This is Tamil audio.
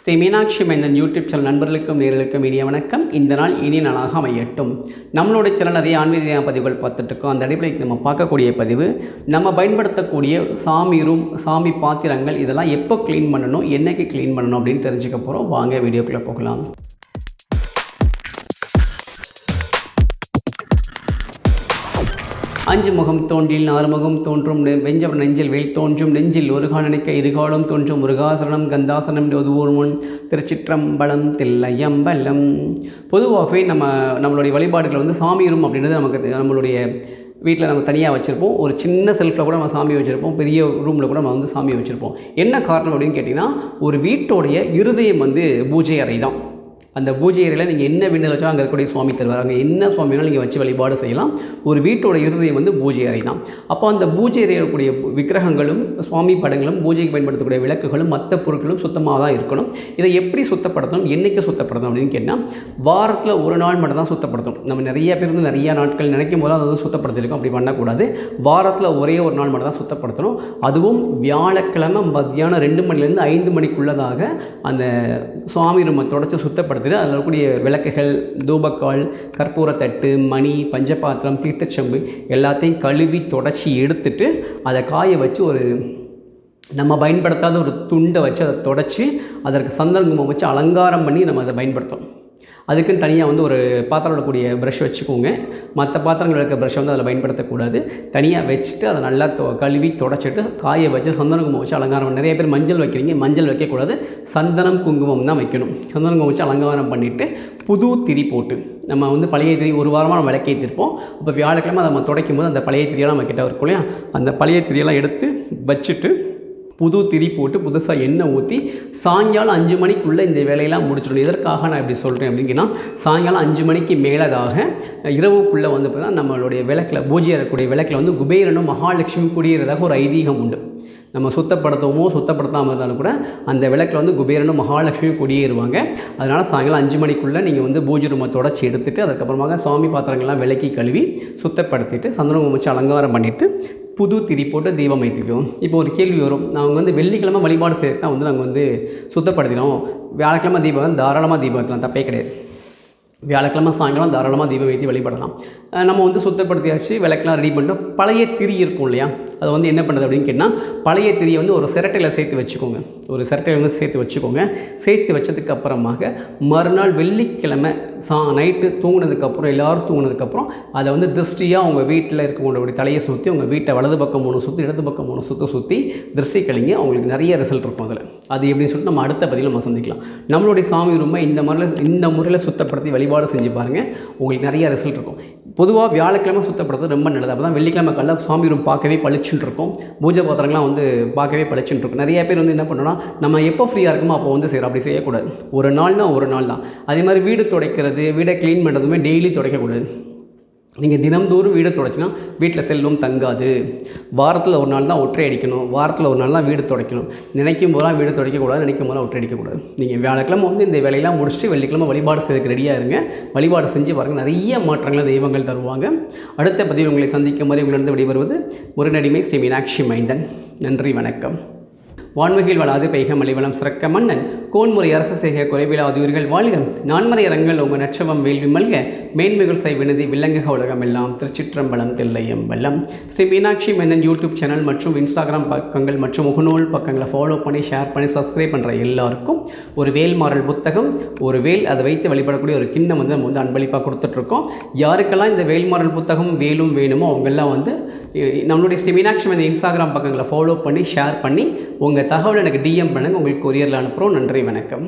ஸ்ரீ மீனாட்சி மைந்தன் யூடியூப் சேனல் நண்பர்களுக்கும் நேர்களுக்கும் இனிய வணக்கம். இந்த நாள் இனிய நாளாக அமையட்டும். நம்மளுடைய சேனல் நிறைய ஆன்மீக பதிவுகள் பார்த்துட்டு இருக்கோம் அந்த அடிப்படைக்கு நம்ம பார்க்கக்கூடிய பதிவு நம்ம பயன்படுத்தக்கூடிய சாமி ரூம் சாமி பாத்திரங்கள் இதெல்லாம் எப்போ க்ளீன் பண்ணணும் என்னைக்கு க்ளீன் பண்ணணும் அப்படின்னு தெரிஞ்சுக்க போகிறோம் வாங்க வீடியோக்குள்ளே போகலாம். அஞ்சு முகம் தோன்றில் ஆறுமுகம் தோன்றும் நெ- வெஞ்சவர் நெஞ்சில் வேல் தோன்றும் நெஞ்சில் ஒரு காலனிக்க இருகாலும் தோன்றும் முருகாசனம் கந்தாசனம் ஒதுவோர் முன் திருச்சிற்றம்பலம் தில்லையம்பலம். பொதுவாகவே நம்ம நம்மளுடைய வழிபாடுகள் வந்து சாமி ரூம் அப்படின்றது நமக்கு நம்மளுடைய வீட்டில் நம்ம தனியாக வச்சுருப்போம். ஒரு சின்ன செல்ஃபில் கூட நம்ம சாமி வச்சுருப்போம். பெரிய ரூமில் கூட நம்ம வந்து சாமி வச்சுருப்போம். என்ன காரணம் அப்படின்னு கேட்டிங்கன்னா ஒரு வீட்டோடைய இருதயம் வந்து பூஜை அறை தான். அந்த பூஜை அறையில் நீங்கள் என்ன வேண்டுதல் வச்சோ அங்கே இருக்கக்கூடிய சுவாமி தருவார். அங்கே என்ன சுவாமி வேணாலும் நீங்கள் வச்சு வழிபாடு செய்யலாம். ஒரு வீட்டோட இருதயம் வந்து பூஜை அறை தான். அப்போ அந்த பூஜை அறையில் இருக்கக்கூடிய விக்கிரகங்களும் சுவாமி படங்களும் பூஜைக்கு பயன்படுத்தக்கூடிய விளக்குகளும் மற்ற பொருட்களும் சுத்தமாக தான் இருக்கணும். இதை எப்படி சுத்தப்படுத்தணும்? என்னைக்கு சுத்தப்படுத்தணும் அப்படின்னு கேட்டால் வாரத்தில் ஒரு நாள் மட்டும் தான் சுத்தப்படுத்தணும். நம்ம நிறைய பேர் வந்து நிறைய நாட்கள் நினைக்கும் போது அதை வந்து சுத்தப்படுத்திருக்கோம். அப்படி பண்ணக்கூடாது. வாரத்தில் ஒரே ஒரு நாள் மட்டும் தான் சுத்தப்படுத்தணும். அதுவும் வியாழக்கிழமை மத்தியானம் ரெண்டு மணிலேருந்து ஐந்து மணிக்குள்ளதாக அந்த சுவாமி ரூமை தொடச்சி பயன்படுத்துது அதில் இருக்கக்கூடிய விளக்குகள் தூபக்கால் கற்பூரத்தட்டு மணி பஞ்சபாத்திரம் தீர்த்தச்சம்பு எல்லாத்தையும் கழுவி தொடச்சி எடுத்துட்டு அதை காய வச்சு ஒரு நம்ம பயன்படுத்தாத ஒரு துண்டை வச்சு அதை தொடச்சி அதற்கு சந்தன குமம் வச்சு அலங்காரம் பண்ணி நம்ம அதை பயன்படுத்தணும் அதுக்குன்னு தனியாக வந்து ஒரு பாத்திரம் விடக்கூடிய ப்ரஷ் வச்சுக்கோங்க. மற்ற பாத்திரங்கள் இருக்க ப்ரஷ் வந்து அதில் பயன்படுத்தக்கூடாது. தனியாக வச்சுட்டு அதை நல்லா தொ கழுவி தொடச்சிட்டு காய வச்சு சந்தனகுமம் வச்சு அலங்காரம் நிறைய பேர் மஞ்சள் வைக்கிறீங்க மஞ்சள் வைக்கக்கூடாது. சந்தனம் குங்குமம் தான் வைக்கணும். சந்தனகுமம் வச்சு அலங்காரம் பண்ணிவிட்டு புது திரி போட்டு நம்ம வந்து பழைய திரி ஒரு வாரமாக நம்ம விளக்கேற்றிருப்போம் அப்போ வியாழக்கிழமை அதை நம்ம துடைக்கும் போது அந்த பழைய திரியெல்லாம் நம்ம கிட்ட இருக்கும் இல்லையா? அந்த பழைய திரியெல்லாம் எடுத்து வச்சுட்டு புது திரி போட்டு புதுசாக எண்ணெய் ஊற்றி சாயங்காலம் அஞ்சு மணிக்குள்ளே இந்த வேலையெல்லாம் முடிச்சிடணும். எதற்காக நான் இப்படி சொல்கிறேன் அப்படின்னா சாயங்காலம் அஞ்சு மணிக்கு மேலதாக இரவுக்குள்ளே வந்து பார்த்தீங்கன்னா நம்மளுடைய விளக்கில் பூஜை இருக்கக்கூடிய விளக்கில் வந்து குபேரனும் மகாலட்சுமி குடியேறதாக ஒரு ஐதீகம் உண்டு. நம்ம சுத்தப்படுத்தவோ சுத்தப்படுத்தாமல் இருந்தாலும் கூட அந்த விளக்கில் வந்து குபேரனும் மகாலட்சுமி குடியேறுவாங்க. அதனால் சாயங்காலம் அஞ்சு மணிக்குள்ளே நீங்கள் வந்து பூஜை ரூமை தொடச்சி எடுத்துட்டு அதுக்கப்புறமாக சுவாமி பாத்திரங்கள்லாம் விளக்கி கழுவி சுத்தப்படுத்திட்டு சந்தனம் வச்சு அலங்காரம் பண்ணிவிட்டு புது திரி போட்டு தீபம் ஏற்றிக்குவோம் இப்போ ஒரு கேள்வி வரும். நாங்கள் வந்து வெள்ளிக்கிழமை வழிபாடு செய்ய தான் வந்து நாங்கள் வந்து சுத்தப்படுத்தினோம். வியாழக்கிழமை தீபம் தாராளமாக தீபம் வைக்கலாம் தப்பே கிடையாது. வியாழக்கிழமை சாயங்காலம் தாராளமாக தீபம் ஏற்றி வழிபடலாம். நம்ம வந்து சுத்தப்படுத்தியாச்சு விளக்கெல்லாம் ரெடி பண்ணிட்டோம். பழைய திரி இருக்கும் இல்லையா? அதை வந்து என்ன பண்ணுறது அப்படின்னு கேட்டால் பழைய திரியை வந்து ஒரு சிரட்டையில் சேர்த்து வச்சுக்கோங்க. ஒரு சிரட்டையில் வந்து சேர்த்து வச்சுக்கோங்க. சேர்த்து வச்சதுக்கு அப்புறமாக மறுநாள் வெள்ளிக்கிழமை சா நைட்டு தூங்கினதுக்கப்புறம் எல்லோரும் தூங்கினதுக்கப்புறம் அதை வந்து திருஷ்டியாக உங்கள் வீட்டில் இருக்கக்கூடிய தலையை சுற்றி உங்கள் வீட்டை வலது பக்கம் மூணு சுற்றி இடது பக்கம் மூணு சுற்ற சுற்றி திருஷ்டி கழிங்க உங்களுக்கு நிறைய ரிசல்ட் இருக்கும் அதில். அது எப்படின்னு சொல்லிட்டு நம்ம அடுத்த பதிவில் நம்ம சந்திக்கலாம். நம்மளுடைய சாமி ரூமை இந்த முறையில் இந்த முறையில் சுத்தப்படுத்தி வழி வழிபாடு செஞ்சு பாருங்கள் உங்களுக்கு நிறைய ரிசல்ட் இருக்கும். பொதுவாக வியாழக்கிழமை சுத்தப்படுறது ரொம்ப நல்லது. அப்போ தான் வெள்ளிக்கிழமை காலைல சாமி ரூம் பார்க்கவே பளிச்சுன்னு இருக்கும். பூஜை பாத்திரங்கள்லாம் வந்து பார்க்கவே பளிச்சுன்னு இருக்கும். நிறைய பேர் வந்து என்ன பண்ணோன்னா நம்ம எப்போ ஃப்ரீயாக இருக்குமோ அப்போ வந்து செய்கிறோம் அப்படி செய்யக்கூடாது. ஒரு நாள்னா ஒரு நாள் தான் அதே மாதிரி வீடு துடைக்கிறது வீடை க்ளீன் பண்ணுறதுமே டெய்லி துடைக்கக்கூடாது. நீங்கள் தினம்தோறும் வீடு துடைச்சினா வீட்டில் செல்வம் தங்காது. வாரத்தில் ஒரு நாள் தான் ஒற்றை அடிக்கணும். வாரத்தில் ஒரு நாள் தான் வீடு துடைக்கணும். நினைக்கும் போதெல்லாம் வீடு துடைக்கக்கூடாது. நினைக்கும் போதெல்லாம் ஒற்றை அடிக்கக்கூடாது. நீங்கள் வியாழக்கிழமை வந்து இந்த வேலையெல்லாம் முடிச்சுட்டு வெள்ளிக்கிழமை வழிபாடு செய்யறதுக்கு ரெடியாக இருங்க. வழிபாடு செஞ்சு பாருங்கள் நிறைய மாற்றங்களை தெய்வங்கள் தருவாங்க. அடுத்த பதிவு உங்களை சந்திக்கும் வரை உங்களிருந்து விடைபெறுவது நடிமை ஸ்ரீ மீனாட்சி மைந்தன். நன்றி வணக்கம். வான்மிகில் வளாது பெய்க மலைவளம் சிறக்க மன்னன். கோன்முறை அரசு செய்க குறைவிலாது உயிர்கள் வாழ்க. நான்மறை அரங்கள் உங்கள் நட்சவம் வேள்வி மல்க. மேன்மைகள் செய் வினதி விலங்குக உலகம் எல்லாம். திருச்சிற்றம்பலம் தில்லையம்பலம் ஸ்ரீ மீனாட்சி மேனன் யூடியூப் சேனல் மற்றும் இன்ஸ்டாகிராம் பக்கங்கள் மற்றும் முகநூல் பக்கங்களை ஃபாலோ பண்ணி ஷேர் பண்ணி சப்ஸ்கிரைப் பண்ணுற எல்லாருக்கும் ஒரு வேல்மாறல் புத்தகம் ஒரு வேல் அதை வைத்து வழிபடக்கூடிய ஒரு கிண்ணம் வந்து நம்ம வந்து அன்பளிப்பாக கொடுத்துட்ருக்கோம். யாருக்கெல்லாம் இந்த வேல்மாறல் புத்தகம் வேலும் வேணுமோ அவங்கெல்லாம் வந்து நம்மளுடைய ஸ்ரீ மீனாட்சி மேனன் இன்ஸ்டாகிராம் பக்கங்களை ஃபாலோ பண்ணி ஷேர் பண்ணி உங்கள் உங்கள் தகவல் எனக்கு டிஎம் பண்ணுங்கள் உங்களுக்கு கொரியரில் அனுப்புகிறோம். நன்றி வணக்கம்.